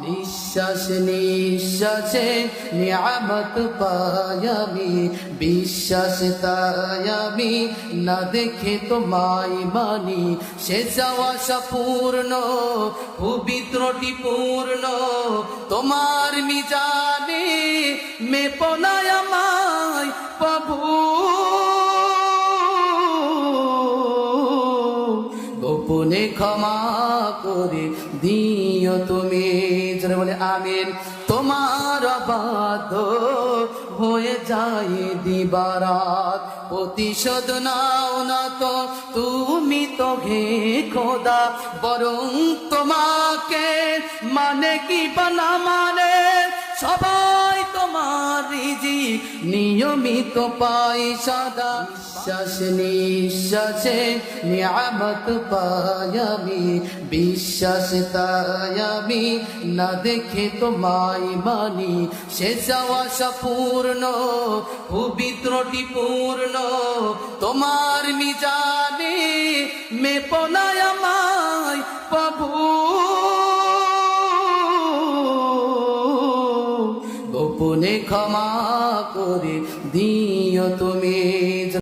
নিঃশ্বাস, নিঃশ্বাসে নিয়ামত পায়ামি বিশ্বাস তায়ামি না দেখে তোমায় মানি। সে যাওয়া পূর্ণ, পবিত্রটি পূর্ণ। তোমার মিজানে মে পনায় গোপনে ক্ষমা করে দিও তুমি। যারা বলে, আমিন। তোমার বাদ হয়ে যায় দিবারাত। প্রতিশোধ নাও না তো, তুমি তো হে খোদা। বরং তোমাকে মানে কি বানা মানে রিজি নিয়মিত পাই সদা শ্বাস নিঃশ্বাসে নিয়ামত পায়ামি বিশ্বাস তায়ামি না দেখে তোমায় মানি। সে যাওয়া পূর্ণ পবিত্রটি পূর্ণ তোমার মিজানে মে গোপনে ক্ষমা করে দিও তুমি।